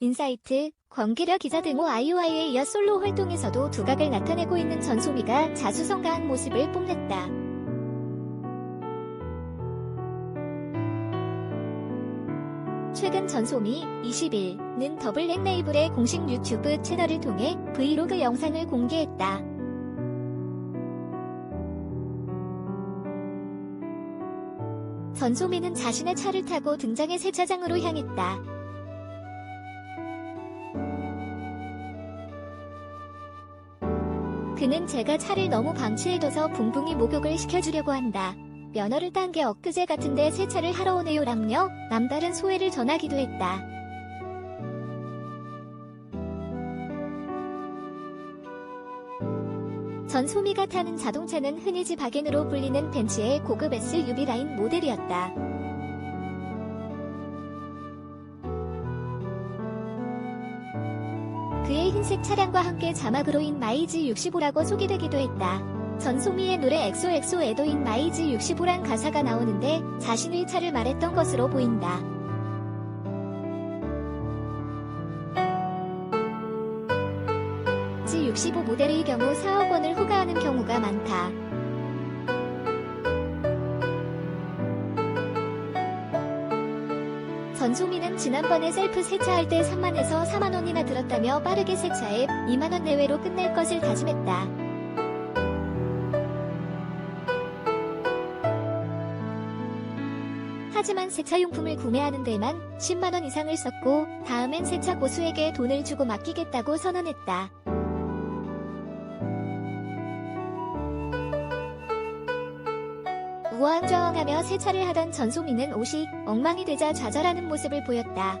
인사이트, 권기려 기자 등호 아이오아이에 이어 솔로 활동에서도 두각을 나타내고 있는 전소미가 자수성가한 모습을 뽐냈다. 최근 전소미 20일는 더블 랙 레이블의 공식 유튜브 채널을 통해 브이로그 영상을 공개했다. 전소미는 자신의 차를 타고 등장해 세차장으로 향했다. 그는 제가 차를 너무 방치해둬서 붕붕이 목욕을 시켜주려고 한다. 면허를 딴 게 엊그제 같은데 세차를 하러 오네요라며 남다른 소회를 전하기도 했다. 전 소미가 타는 자동차는 흔히 지바겐으로 불리는 벤츠의 고급 SUV 라인 모델이었다. 그의 흰색 차량과 함께 자막으로 인 마이지 65라고 소개되기도 했다. 전소미의 노래 엑소엑소에도 인 마이지 65란 가사가 나오는데 자신의 차를 말했던 것으로 보인다. G65 모델의 경우 4억 원을 호가하는 경우가 많다. 전소미는 지난번에 셀프 세차할 때 3만에서 4만 원이나 들었다며 빠르게 세차해 2만 원 내외로 끝낼 것을 다짐했다. 하지만 세차용품을 구매하는 데만 10만 원 이상을 썼고 다음엔 세차 고수에게 돈을 주고 맡기겠다고 선언했다. 우왕좌왕하며 세차를 하던 전소미는 옷이 엉망이 되자 좌절하는 모습을 보였다.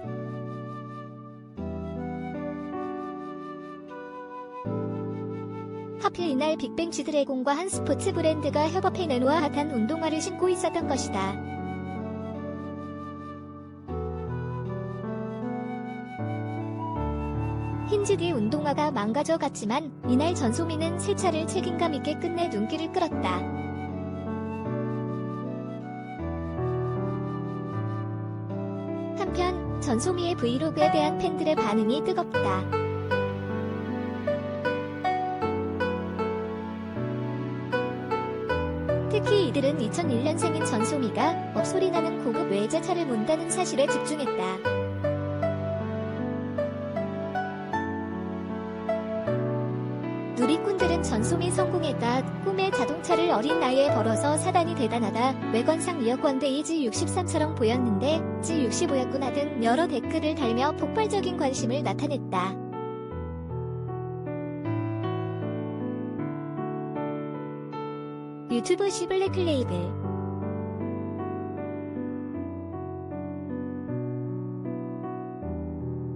하필 이날 빅뱅 지드래곤과 한 스포츠 브랜드가 협업해 내놓아 핫한 운동화를 신고 있었던 것이다. 흰지디 운동화가 망가져 갔지만 이날 전소미는 세차를 책임감 있게 끝내 눈길을 끌었다. 한편 전소미의 브이로그에 대한 팬들의 반응이 뜨겁다. 특히 이들은 2001년생인 전소미가 업소리 나는 고급 외제차를 몬다는 사실에 집중했다. 누리꾼들은 전소미 성공했다. 꿈의 자동차를 어린 나이에 벌어서 사단이 대단하다. 외관상 이어건대 G63처럼 보였는데 G65였구나 등 여러 댓글을 달며 폭발적인 관심을 나타냈다. 유튜브 시블랙 레이블